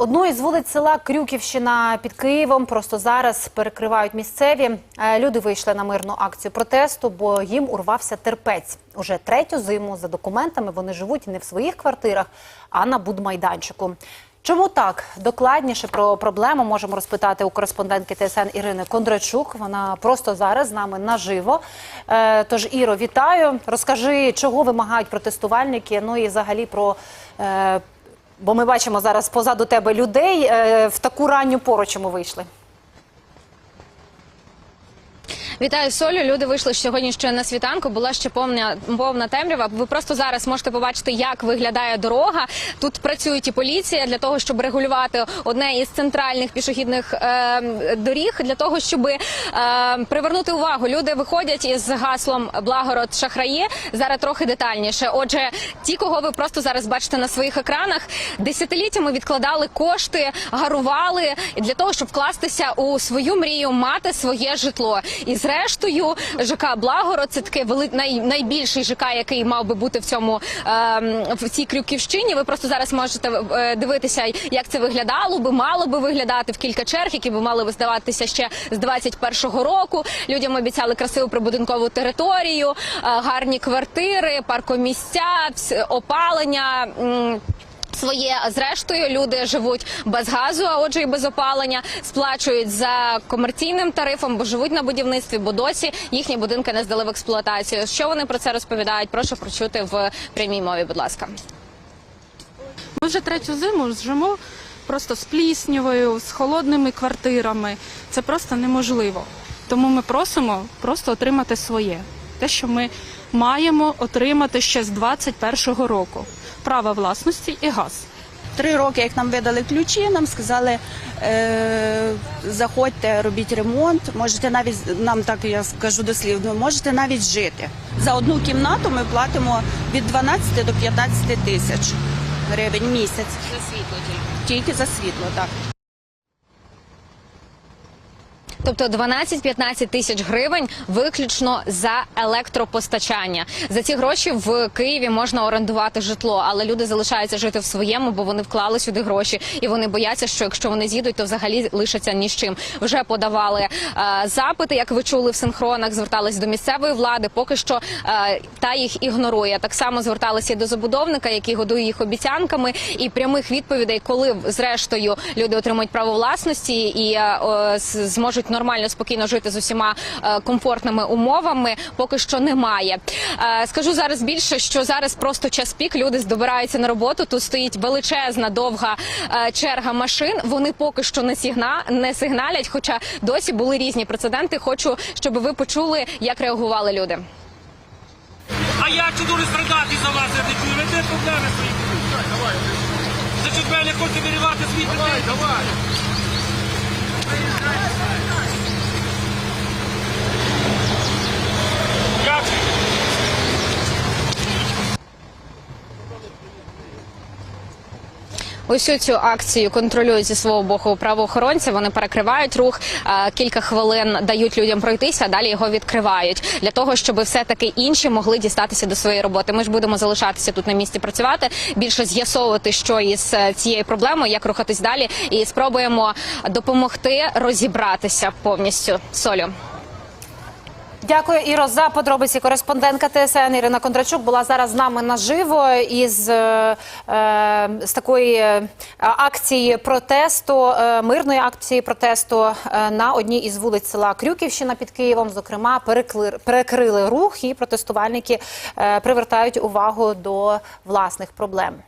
Одну із вулиць села Крюківщина під Києвом просто зараз перекривають місцеві. Е, Люди вийшли на мирну акцію протесту, бо їм урвався терпець. Уже третю зиму за документами вони живуть не в своїх квартирах, а на будмайданчику. Чому так? Докладніше про проблему можемо розпитати у кореспондентки ТСН Ірини Кондрачук. Вона просто зараз з нами наживо. Е, Тож, Іро, вітаю. Розкажи, чого вимагають протестувальники. Ну і взагалі про. Бо ми бачимо зараз позаду тебе людей е, в таку ранню пору, чому вийшли. Вітаю Солю. Люди вийшли сьогодні ще на світанку. Була ще повна повна темрява. Ви просто зараз можете побачити, як виглядає дорога. Тут працюють і поліція для того, щоб регулювати одне із центральних пішохідних е, доріг, для того, щоб е, привернути увагу. Люди виходять із гаслом Благород шахрає. Зараз трохи детальніше. Отже, ті, кого ви просто зараз бачите на своїх екранах, десятиліттями відкладали кошти, гарували для того, щоб вкластися у свою мрію, мати своє житло. І зрештою, ЖК Благород це таке вели... най... найбільший ЖК, який мав би бути в цьому ем, в цій Крюківщині. Ви просто зараз можете е, дивитися, як це виглядало би, мало би виглядати в кілька черг, які би мали здаватися ще з 21-го року. Людям обіцяли красиву прибудинкову територію, е, гарні квартири, паркомісця, опалення. Своє зрештою люди живуть без газу, а отже, і без опалення, сплачують за комерційним тарифом, бо живуть на будівництві, бо досі їхні будинки не здали в експлуатацію. Що вони про це розповідають? Прошу прочути в прямій мові. Будь ласка. Ми вже третю зиму живемо просто з пліснявою, з холодними квартирами. Це просто неможливо. Тому ми просимо просто отримати своє. Те, що ми маємо отримати ще з 21-го року. Право власності і газ. Три роки, як нам видали ключі, нам сказали, е, заходьте, робіть ремонт. Можете навіть нам так я скажу дослівно, можете навіть жити. За одну кімнату ми платимо від 12 до 15 тисяч гривень місяць. За світло тільки. Тільки за світло, так. Тобто 12-15 тисяч гривень виключно за електропостачання. За ці гроші в Києві можна орендувати житло, але люди залишаються жити в своєму, бо вони вклали сюди гроші, і вони бояться, що якщо вони з'їдуть, то взагалі лишаться ні з чим. Вже подавали е, запити, як ви чули в синхронах, звертались до місцевої влади. Поки що е, та їх ігнорує. Так само зверталися і до забудовника, який годує їх обіцянками, і прямих відповідей, коли зрештою люди отримують право власності і е, о, з- зможуть нормально спокійно жити з усіма е, комфортними умовами, поки що немає. Е, Скажу зараз більше, що зараз просто час пік. Люди добираються на роботу. Тут стоїть величезна довга е, черга машин. Вони поки що не сигна не сигналять. Хоча досі були різні прецеденти. Хочу, щоб ви почули, як реагували люди. А я чи дуже страдати за вас, я не чую. Ви де проблеми свої будуть? Значить, мене хоче вирівати свій давай, давай. Усю цю акцію контролюють зі свого боку правоохоронці. Вони перекривають рух е, кілька хвилин, дають людям пройтися, а далі його відкривають для того, щоб все таки інші могли дістатися до своєї роботи. Ми ж будемо залишатися тут на місці працювати, більше з'ясовувати, що із е, цією проблемою, як рухатись далі, і спробуємо допомогти розібратися повністю. Солю. Дякую, Іро, за подробиці. Кореспондентка ТСН Ірина Кондрачук була зараз з нами наживо із е, е, з такої е, акції протесту, е, мирної акції протесту на одній із вулиць села Крюківщина під Києвом. Зокрема, перекли, перекрили рух і протестувальники привертають увагу до власних проблем.